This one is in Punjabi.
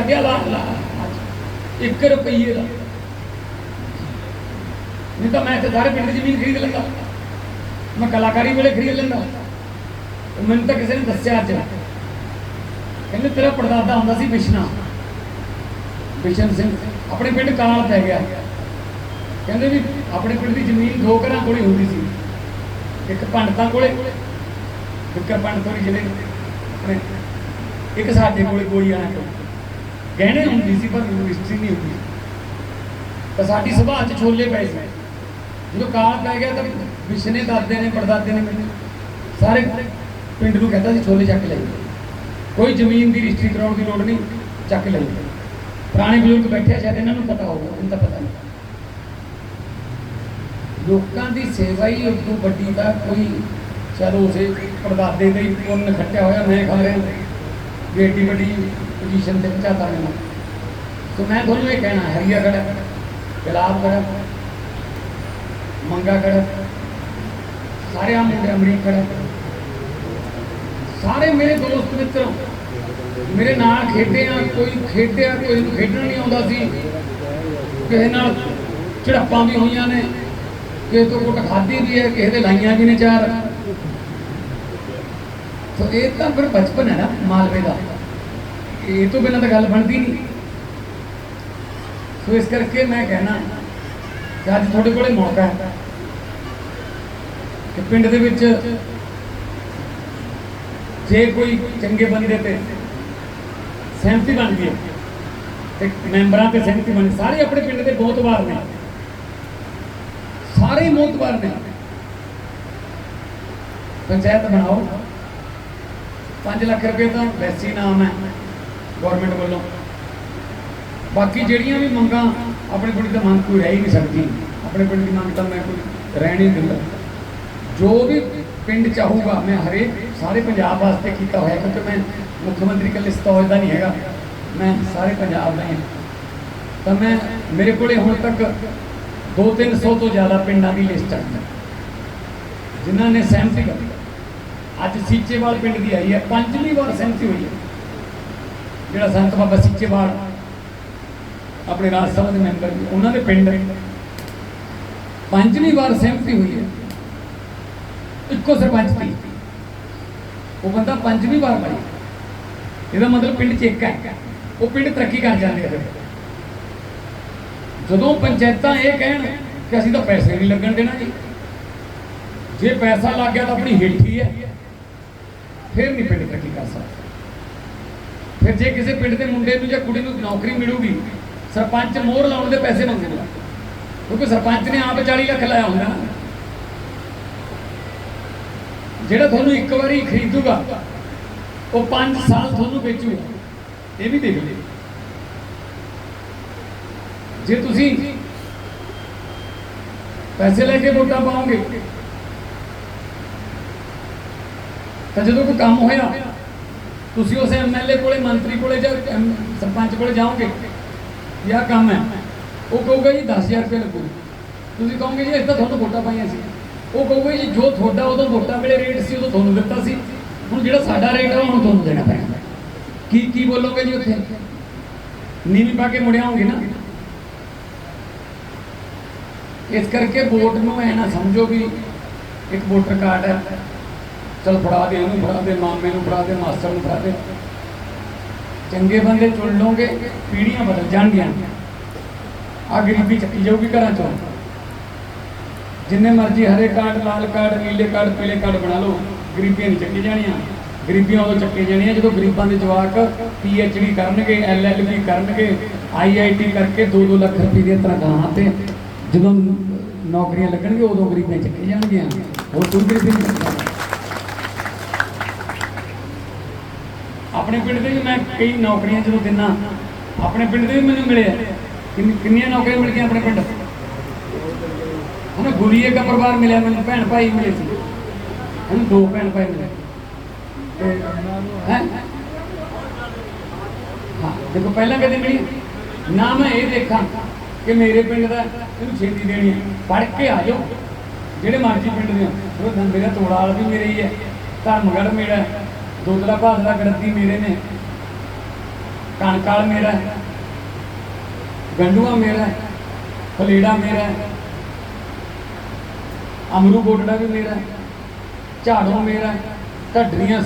ਲੱਗਿਆ ਲਾ ਲਾ। 1 ਰੁਪਈਏ ਦਾ। ਨਹੀਂ ਤਾਂ ਮੈਂ ਸਾਰੇ ਪਿੰਡ ਦੀ ਜ਼ਮੀਨ ਖਰੀਦ ਲੈਂਦਾ। ਮੈਂ ਕਲਾਕਾਰੀ ਵੇਲੇ ਖਰੀਦ ਲੈਂਦਾ। ਮੈਨੂੰ ਤਾਂ ਕਿਸੇ ਨੇ ਦੱਸਿਆ ਅੱਜ। ਕਹਿੰਦੇ ਤੇਰਾ ਪੜਦਾਦਾ ਹੁੰਦਾ ਸੀ ਬਿਸ਼ਨਾ। ਬਿਸ਼ਨ ਸਿੰਘ। ਆਪਣੇ ਪਿੰਡ ਕਾਲ ਪੈ ਗਿਆ। ਕਹਿੰਦੇ ਵੀ ਆਪਣੇ ਪਿੰਡ ਦੀ ਜ਼ਮੀਨ ਦੋ ਘਰਾਂ ਕੋਲੇ ਹੁੰਦੀ ਸੀ। ਇੱਕ ਪੰਡਤਾਂ ਕੋਲੇ, ਇੱਕ ਪੰਡਤਾਂ ਜਿਹੜੇ ਇੱਕ ਸਾਡੇ ਕੋਲੇ ਕੋਈ ਆਣਾ ਕੋਲ ਗਹਿਣੇ ਹੁੰਦੀ ਸੀ ਪਰ ਯੂਨੀਵਰਸਿਟੀ ਨਹੀਂ ਹੁੰਦੀ। ਤਾਂ ਸਾਡੀ ਸੁਭਾਅ 'ਚ ਛੋਲੇ ਪਏ ਸੀ। ਜਦੋਂ ਕਾਲ ਪੈ ਗਿਆ ਤਾਂ ਵਿਸ਼ਨੇ ਦਾਦੇ ਨੇ, ਪੜਦਾਦੇ ਨੇ ਮੈਨੂੰ ਸਾਰੇ ਪਿੰਡ ਨੂੰ ਕਹਿੰਦਾ ਸੀ ਛੋਲੇ ਚੱਕ ਲੈ। ਕੋਈ ਜ਼ਮੀਨ ਦੀ ਰਜਿਸਟਰੀ ਕਰਾਉਣ ਦੀ ਲੋੜ ਨਹੀਂ, ਚੱਕ ਲੈ। ਪੁਰਾਣੇ ਬਜ਼ੁਰਗ ਬੈਠੇ ਸ਼ਾਇਦ ਇਹਨਾਂ ਨੂੰ ਪਤਾ ਹੋਊਗਾ, ਮੈਨੂੰ ਤਾਂ ਪਤਾ ਨਹੀਂ। ਲੋਕਾਂ ਦੀ ਸੇਵਾ ਹੀ ਉਦੋਂ ਵੱਡੀ ਤਾਂ ਕੋਈ, ਚਲੋ ਉਸੇ ਪੜਦਾਦੇ ਦੇ ਹੀ ਪੁੰਨ ਖੱਟਿਆ ਹੋਇਆ, ਮੈਂ ਖਾ ਰਿਹਾ। ਵੀ ਏਡੀ ਵੱਡੀ ਪੋਜੀਸ਼ਨ ਤੇ ਪਹੁੰਚਾਤਾ ਮੈਨੂੰ ਸੋ ਮੈਂ ਤੁਹਾਨੂੰ ਇਹ ਕਹਿਣਾ, ਹਰੀਆ ਖੜਾ ਗੁਲਾਬ ਖੜਾ ਮੰਗਾ ਖੜਾ ਸਾਰੇ ਆ ਮੁੰਡੇ ਅਮਰੀਕ ਖੜਾ ਸਾਰੇ ਮੇਰੇ ਦੋਸਤ ਮਿੱਤਰ, ਮੇਰੇ ਨਾਲ ਖੇਡੇ ਆ ਕੋਈ ਖੇਡਿਆ, ਕੋਈ ਨੂੰ ਖੇਡਣਾ ਨਹੀਂ ਆਉਂਦਾ ਸੀ। ਕਿਸੇ ਨਾਲ ਝੜਪਾਂ ਵੀ ਹੋਈਆਂ ਨੇ, ਕਿਸੇ ਤੋਂ ਕੁੱਟ ਖਾਧੀ ਵੀ ਹੈ, ਕਿਸੇ ਦੇ ਲਾਈਆਂ ਵੀ ਨੇ ਚਾਰ। ਸੋ ਇਹ ਤਾਂ ਫਿਰ ਬਚਪਨ ਹੈ ਨਾ ਮਾਲਵੇ ਦਾ। ਇਹ ਤੋਂ ਬਿਨਾਂ ਤਾਂ ਗੱਲ ਬਣਦੀ ਨਹੀਂ। ਸੋ ਇਸ ਕਰਕੇ ਮੈਂ ਕਹਿਣਾ, ਕਿ ਅੱਜ ਤੁਹਾਡੇ ਕੋਲੇ ਮੌਕਾ ਹੈ ਕਿ ਪਿੰਡ ਦੇ ਵਿੱਚ ਜੇ ਕੋਈ ਚੰਗੇ ਬੰਦੇ ਤੇ ਸਹਿਮਤੀ ਬਣਦੀ ਹੈ ਤੇ ਮੈਂਬਰਾਂ ਤੇ ਸਹਿਮਤੀ ਬਣ ਸਾਰੇ ਆਪਣੇ ਪਿੰਡ ਦੇ ਬਹੁਤ ਵਾਰ ਨੇ। ਸਾਰੇ ਬਹੁਤ ਵਾਰ ਨੇ। ਪੰਚਾਇਤ ਬਣਾਓ। 5 ਲੱਖ ਰੁਪਏ ਤਾਂ ਵੈਸੀ ਨਾਮ ਹੈ ਗਵਰਨਮੈਂਟ ਵੱਲੋਂ। ਬਾਕੀ ਜਿਹੜੀਆਂ ਵੀ ਮੰਗਾਂ ਆਪਣੇ ਪਿੰਡ ਦੀ ਮੰਗ ਕੋਈ ਰਹਿ ਹੀ ਨਹੀਂ ਸਕਦੀ। ਆਪਣੇ ਪਿੰਡ ਦੀ ਮੰਗ ਤਾਂ ਮੈਂ ਕੋਈ ਰਹਿਣ ਹੀ ਨਹੀਂ ਦਿੰਦਾ। ਜੋ ਵੀ ਪਿੰਡ ਚਾਹੂਗਾ ਮੈਂ ਹਰੇਕ ਸਾਰੇ ਪੰਜਾਬ ਵਾਸਤੇ ਕੀਤਾ ਹੋਇਆ, ਕਿਉਂਕਿ ਮੈਂ ਮੁੱਖ ਮੰਤਰੀ ਕੱਲੇ ਸਤੌਜ ਦਾ ਨਹੀਂ ਹੈਗਾ। ਮੈਂ ਸਾਰੇ ਪੰਜਾਬ ਦਾ ਹੀ ਹਾਂ। ਤਾਂ ਮੈਂ, ਮੇਰੇ ਕੋਲੇ ਹੁਣ ਤੱਕ 2-300 ਤੋਂ ਜ਼ਿਆਦਾ ਪਿੰਡਾਂ ਦੀ ਲਿਸਟ ਹੈ ਜਿਨ੍ਹਾਂ ਨੇ ਸਹਿਮਤੀ ਕੀਤੀ ਅੱਜ ਸੀਚੇਵਾਲ ਪਿੰਡ ਦੀ ਆਈ ਹੈ, ਪੰਜਵੀਂ ਵਾਰ ਸਹਿਮਤੀ ਹੋਈ ਹੈ। ਜਿਹੜਾ ਸੰਤ ਬਾਬਾ ਸੀਚੇਵਾਲ ਆਪਣੇ ਰਾਜ ਸਭਾ ਦੇ ਮੈਂਬਰ ਨੇ, ਉਹਨਾਂ ਦੇ ਪਿੰਡ ਪੰਜਵੀਂ ਵਾਰ ਸਹਿਮਤੀ ਹੋਈ ਹੈ। ਇੱਕੋ ਸਰਪੰਚ ਦੀ। ਉਹ ਬੰਦਾ ਪੰਜਵੀਂ ਵਾਰ ਬਣੀ। ਇਹਦਾ ਮਤਲਬ ਪਿੰਡ 'ਚ ਇੱਕ ਹੈ। ਉਹ ਪਿੰਡ ਤਰੱਕੀ ਕਰ ਜਾਂਦੇ ਆ ਜਦੋਂ ਪੰਚਾਇਤਾਂ ਇਹ ਕਹਿਣ ਕਿ ਅਸੀਂ ਤਾਂ ਪੈਸੇ ਨਹੀਂ ਲੱਗਣ ਦੇਣਾ ਜੀ। ਜੇ ਪੈਸਾ ਲੱਗ ਗਿਆ ਤਾਂ ਆਪਣੀ ਹਿੱਠੀ ਹੈ। ਫਿਰ ਨਹੀਂ ਪਿੰਡ ਤਰੱਕੀ ਕਰ ਸਕਦਾ। ਫਿਰ ਜੇ ਕਿਸੇ ਪਿੰਡ ਦੇ ਮੁੰਡੇ ਨੂੰ ਜਾਂ ਕੁੜੀ ਨੂੰ ਨੌਕਰੀ ਮਿਲੂਗੀ, ਸਰਪੰਚ ਮੋਹਰ ਲਾਉਣ ਦੇ ਪੈਸੇ ਮੰਗੇਗਾ ਕਿਉਂਕਿ ਸਰਪੰਚ ਨੇ ਆਪ 40 ਲੱਖ ਲਾਇਆ ਹੁੰਦਾ ਨਾ ਜਿਹੜਾ ਤੁਹਾਨੂੰ ਇੱਕ ਵਾਰੀ ਖਰੀਦੂਗਾ, ਉਹ 5 ਸਾਲ ਤੁਹਾਨੂੰ ਵੇਚੂਗਾ। ਇਹ ਵੀ ਦੇਖ ਲਿਓ। ਜੇ ਤੁਸੀਂ ਪੈਸੇ ਲੈ ਕੇ ਵੋਟਾਂ ਪਾਓਗੇ ਤਾਂ ਜਦੋਂ ਕੋਈ ਕੰਮ ਹੋਇਆ, ਤੁਸੀਂ ਉਸ ਐਮਐਲਏ ਕੋਲੇ, ਮੰਤਰੀ ਕੋਲੇ ਜਾਂ ਸਰਪੰਚ ਕੋਲੇ ਜਾਓਗੇ ਵੀ ਕੰਮ ਹੈ। ਉਹ ਕਹੂਗਾ ਜੀ 10000 ਰੁਪਏ ਲੱਗੂ। ਤੁਸੀਂ ਕਹੋਗੇ ਜੀ ਇਸ ਤਾਂ ਤੁਹਾਨੂੰ ਵੋਟਾਂ ਪਾਈਆਂ ਸੀ। ਉਹ ਕਹੂਗਾ ਜੀ, ਜੋ ਤੁਹਾਡਾ ਉਦੋਂ ਵੋਟਾਂ ਵੇਲੇ ਰੇਟ ਸੀ, ਉਦੋਂ ਤੁਹਾਨੂੰ ਦਿੱਤਾ ਸੀ। ਹੁਣ ਜਿਹੜਾ ਸਾਡਾ ਰੇਟ ਹੈ ਉਹਨੂੰ ਤੁਹਾਨੂੰ ਦੇਣਾ ਪੈਣਾ। ਕੀ ਕੀ ਬੋਲੋਗੇ ਜੀ ਉੱਥੇ? ਨੀਵੀਂ ਪਾ ਕੇ ਮੁੜਿਆ ਹੋਗੇ ਨਾ। ਇਸ ਕਰਕੇ ਵੋਟ ਨੂੰ ਐ ਨਾ ਸਮਝੋ ਵੀ ਇੱਕ ਵੋਟਰ ਕਾਰਡ ਹੈ। ਚਲ ਫੜਾ ਦੇ ਇਹਨੂੰ ਫੜਾ ਦੇ, ਮਾਮੇ ਨੂੰ ਫੜਾ ਦੇ, ਮਾਸਟਰ ਨੂੰ ਫੜਾ ਦੇ। ਚੰਗੇ ਬੰਦੇ ਚੁਣ ਲਓਗੇ ਪੀੜ੍ਹੀਆਂ ਬਦਲ ਜਾਣਗੀਆਂ। ਆ ਗਰੀਬੀ ਚੱਕੀ ਜਾਊਗੀ ਘਰਾਂ ਚੋਂ। ਜਿੰਨੇ ਮਰਜ਼ੀ ਹਰੇ ਕਾਰਡ, ਲਾਲ ਕਾਰਡ, ਨੀਲੇ ਕਾਰਡ, ਪੀਲੇ ਕਾਰਡ ਬਣਾ ਲਓ, ਗਰੀਬੀਆਂ ਨਹੀਂ ਚੱਕੀ ਜਾਣੀਆਂ। ਗਰੀਬੀਆਂ ਉਦੋਂ ਚੱਕੀ ਜਾਣੀਆਂ ਜਦੋਂ ਗਰੀਬਾਂ ਦੇ ਜਵਾਕ ਡੀ ਕਰਨਗੇ ਐਲਐਲਬੀ ਕਰਨਗੇ ਆਈ ਆਈ ਟੀ ਕਰਕੇ 2-2 ਲੱਖ ਰੁਪਏ ਦੀਆਂ ਤਨਖਾਹਾਂ ਤੇ ਜਦੋਂ ਨੌਕਰੀਆਂ ਲੱਗਣਗੇ ਉਦੋਂ ਗਰੀਬੀਆਂ ਚੱਕੀ ਜਾਣਗੀਆਂ। ਹੋਰ ਕੋਈ ਗਰੀਬੀ ਨਹੀਂ ਆਪਣੇ ਪਿੰਡ ਦੇ ਵੀ ਮੈਂ ਕਈ ਨੌਕਰੀਆਂ ਜਦੋਂ ਦਿਨਾ ਆਪਣੇ ਪਿੰਡ ਦੇ ਵੀ ਮੈਨੂੰ ਮਿਲੇ ਕਿੰਨੀਆਂ ਨੌਕਰੀਆਂ ਮਿਲ ਗਈਆਂ ਆਪਣੇ ਪਿੰਡ? ਹਨਾ ਗੁਰੀਏ ਦਾ ਪਰਿਵਾਰ ਮਿਲਿਆ ਮੈਨੂੰ, ਭੈਣ ਭਾਈ ਮਿਲੇ ਸੀ। ਇਹਨੂੰ ਦੋ ਭੈਣ ਭਾਈ ਮਿਲੇ। ਤੇ, ਹੈ? ਹਾਂ, ਦੇਖੋ, ਪਹਿਲਾਂ ਕਦੇ ਮਿਲੀ। ਨਾ ਮੈਂ ਇਹ ਦੇਖਾਂ ਕਿ ਮੇਰੇ ਪਿੰਡ ਦਾ ਇਹਨੂੰ ਛੇਤੀ ਦੇਣੀ ਹੈ ਪੜ ਕੇ ਆ ਜਾਓ। ਜਿਹੜੇ ਮਰਜ਼ੀ ਪਿੰਡ ਦੇ ਹੋ ਉਹ ਮੇਰਾ ਤੋੜਾ ਵਾਲਾ ਵੀ ਮੇਰੇ ਹੀ ਹੈ ਧਰਮਗੜ ਮੇਰਾ ਹੈ, ਦੋਦਲਾ ਭਾਦਲਾ ਮੇਰੇ ਨੇ। ਕਣਕਾਲ ਮੇਰਾ ਹੈ ਗੰਡੂਆ ਮੇਰਾ ਹੈ ਮੇਰਾ ਅਮਰੂ ਗੋਡੜਾ ਵੀ ਮੇਰਾ ਝਾੜੋਂ ਮੇਰਾ ਹੈ ਢੱਡਰੀਆਂ